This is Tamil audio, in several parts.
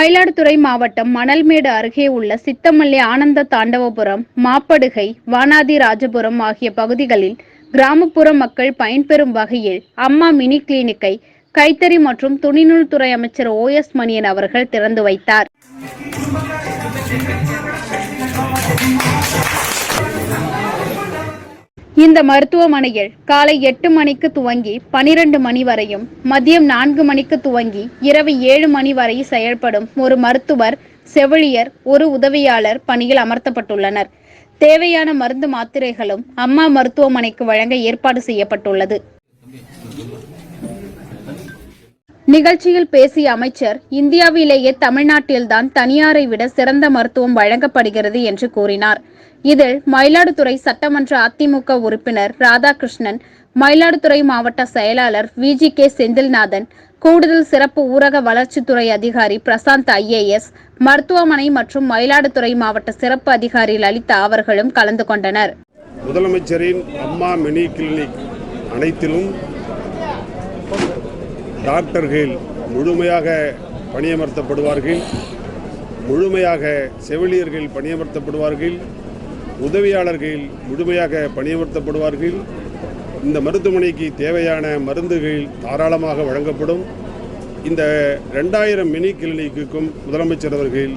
மயிலாடுதுறை மாவட்டம் மணல்மேடு அருகே உள்ள சித்தமல்லி ஆனந்த தாண்டவபுரம் மாப்படுகை வானாதி ராஜபுரம் ஆகிய பகுதிகளில் கிராமப்புற மக்கள் பயன்பெறும் வகையில் அம்மா மினி கிளினிக்கை கைத்தறி மற்றும் துணிநூல் துறை அமைச்சர் ஓ எஸ் மணியன் அவர்கள் திறந்து வைத்தார். இந்த மருத்துவமனையில் காலை எட்டு மணிக்கு துவங்கி பனிரெண்டு மணி வரையும் மதியம் நான்கு மணிக்கு துவங்கி இரவு ஏழு மணி வரை செயல்படும் ஒரு மருத்துவர் செவிலியர் ஒரு உதவியாளர் பணியில் அமர்த்தப்பட்டுள்ளனர். தேவையான மருந்து மாத்திரைகளும் அம்மா மருத்துவமனைக்கு வழங்க ஏற்பாடு செய்யப்பட்டுள்ளது. நிகழ்ச்சியில் பேசிய அமைச்சர் இந்தியாவிலேயே தமிழ்நாட்டில்தான் தனியாரை விட சிறந்த மருத்துவம் வழங்கப்படுகிறது என்று கூறினார். இதில் மயிலாடுதுறை சட்டமன்ற அதிமுக உறுப்பினர் ராதாகிருஷ்ணன் மயிலாடுதுறை மாவட்ட செயலாளர் விஜி கே செந்தில்நாதன் கூடுதல் சிறப்பு ஊரக வளர்ச்சித்துறை அதிகாரி பிரசாந்த் ஐஏஎஸ் மருத்துவமனை மற்றும் மயிலாடுதுறை மாவட்ட சிறப்பு அதிகாரி லலிதா அவர்களும் கலந்து கொண்டனர். முதலமைச்சரின் அம்மா மினி கிளினிக் அனைத்திலும் டாக்டர்கள் முழுமையாக பணியமர்த்தப்படுவார்கள். முழுமையாக செவிலியர்கள் பணியமர்த்தப்படுவார்கள். உதவியாளர்கள் முழுமையாக பணியமர்த்தப்படுவார்கள். இந்த மருத்துவமனைக்கு தேவையான மருந்துகள் தாராளமாக வழங்கப்படும். இந்த ரெண்டாயிரம் மினி கிளினிக்குக்கும் முதலமைச்சர் அவர்கள்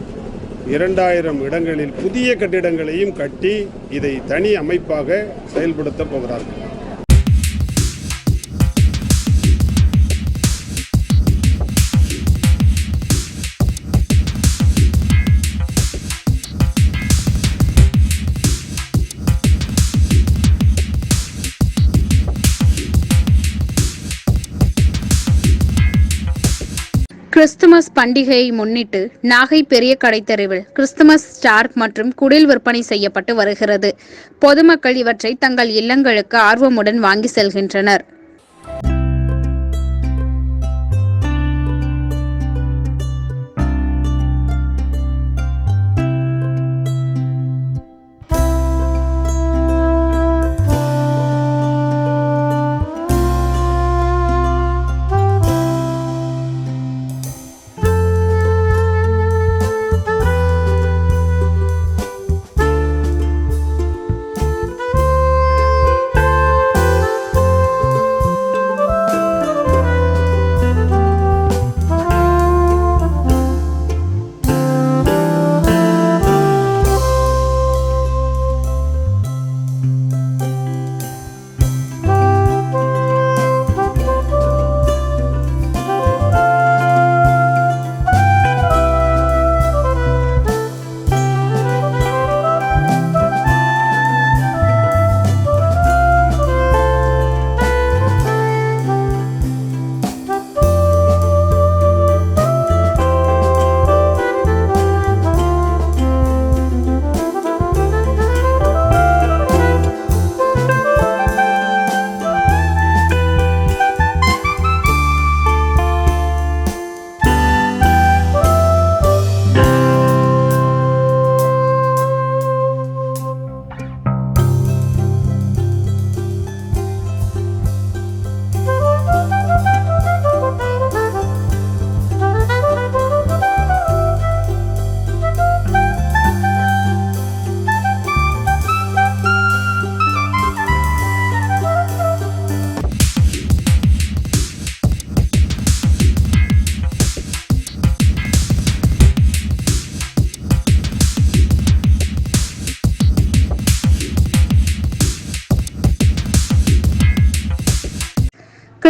இரண்டாயிரம் இடங்களில் புதிய கட்டிடங்களையும் கட்டி இதை தனி அமைப்பாக செயல்படுத்தப் போகிறார்கள். கிறிஸ்துமஸ் பண்டிகையை முன்னிட்டு நாகை பெரிய கடைத்தெருவில் கிறிஸ்துமஸ் ஸ்டார் மற்றும் குடில் விற்பனை செய்யப்பட்டு வருகிறது. பொதுமக்கள் இவற்றை தங்கள் இல்லங்களுக்கு ஆர்வமுடன் வாங்கி செல்கின்றனர்.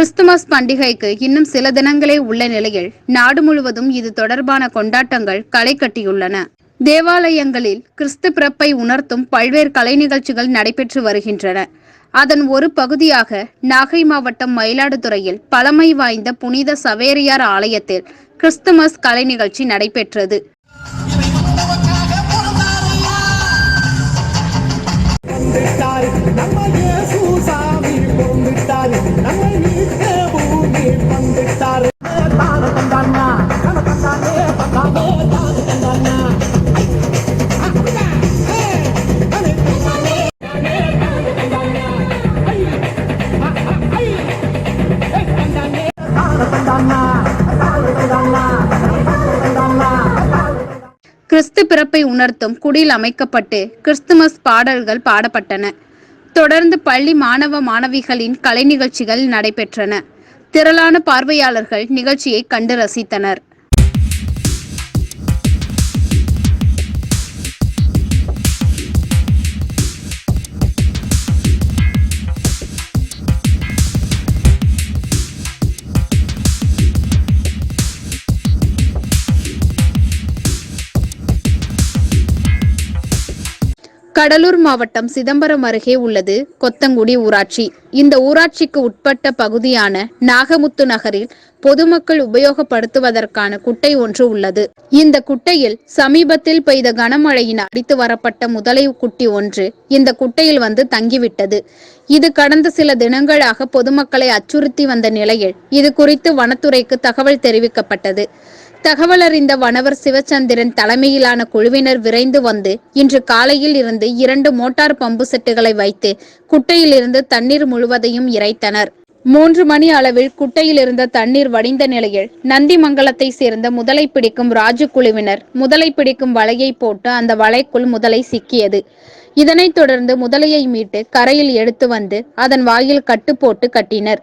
கிறிஸ்துமஸ் பண்டிகைக்கு இன்னும் சில தினங்களே உள்ள நிலையில் நாடு முழுவதும் இது தொடர்பான கொண்டாட்டங்கள் களை கட்டியுள்ளன. தேவாலயங்களில் கிறிஸ்து பிறப்பை உணர்த்தும் பல்வேறு கலை நிகழ்ச்சிகள் நடைபெற்று வருகின்றன. அதன் ஒரு பகுதியாக நாகை மாவட்டம் மயிலாடுதுறையில் பழமை வாய்ந்த புனித சவேரியார் ஆலயத்தில் கிறிஸ்துமஸ் கலை நிகழ்ச்சி நடைபெற்றது. நம்ம வந்துட்டாரு. கிறிஸ்து பிறப்பை உணர்த்தும் குடில் அமைக்கப்பட்டு கிறிஸ்துமஸ் பாடல்கள் பாடப்பட்டன. தொடர்ந்து பள்ளி மாணவ மாணவிகளின் கலை நிகழ்ச்சிகள் நடைபெற்றன. திரளான பார்வையாளர்கள் நிகழ்ச்சியை கண்டு ரசித்தனர். கடலூர் மாவட்டம் சிதம்பரம் அருகே உள்ளது கொத்தங்குடி ஊராட்சி. இந்த ஊராட்சிக்கு உட்பட்ட பகுதியான நாகமுத்து நகரில் பொதுமக்கள் உபயோகப்படுத்துவதற்கான குட்டை ஒன்று உள்ளது. இந்த குட்டையில் சமீபத்தில் பெய்த கனமழையின் அடித்து வரப்பட்ட முதலை குட்டி ஒன்று இந்த குட்டையில் வந்து தங்கிவிட்டது. இது கடந்த சில தினங்களாக பொதுமக்களை அச்சுறுத்தி வந்த நிலையில் இது குறித்து வனத்துறைக்கு தகவல் தெரிவிக்கப்பட்டது. தகவலறிந்த வனவர் சிவச்சந்திரன் தலைமையிலான குழுவினர் விரைந்து வந்து இன்று காலையில் இருந்து இரண்டு மோட்டார் பம்பு செட்டுகளை வைத்து குட்டையிலிருந்து தண்ணீர் முழுவதையும் இறைத்தனர். மூன்று மணி அளவில் குட்டையில் இருந்த தண்ணீர் வடிந்த நிலையில் நந்திமங்கலத்தை சேர்ந்த முதலை பிடிக்கும் ராஜு குழுவினர் முதலை பிடிக்கும் வலையை போட்டு அந்த வலைக்குள் முதலை சிக்கியது. இதனைத் தொடர்ந்து முதலையை மீட்டு கரையில் எடுத்து வந்து அதன் வாயில் கட்டு போட்டு கட்டினர்.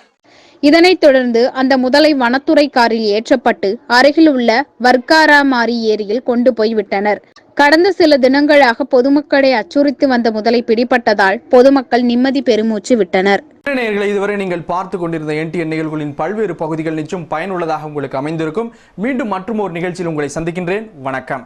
இதனைத் தொடர்ந்து அந்த முதலை வனத்துறை காரில் ஏற்றப்பட்டு அருகில் உள்ள வர்க்காராமாரி ஏரியில் கொண்டு போய் விட்டனர். கடந்த சில தினங்களாக பொதுமக்களை அச்சுறுத்தி வந்த முதலை பிடிபட்டதால் பொதுமக்கள் நிம்மதி பெருமூச்சு விட்டனர். இதுவரை நீங்கள் பார்த்து கொண்டிருந்த என்டிஎன் நிகழ்வுகளின் பல்வேறு பகுதிகள் நிச்சயம் பயனுள்ளதாக உங்களுக்கு அமைந்திருக்கும். மீண்டும் மற்றும் ஒரு நிகழ்ச்சியில் உங்களை சந்திக்கின்றேன். வணக்கம்.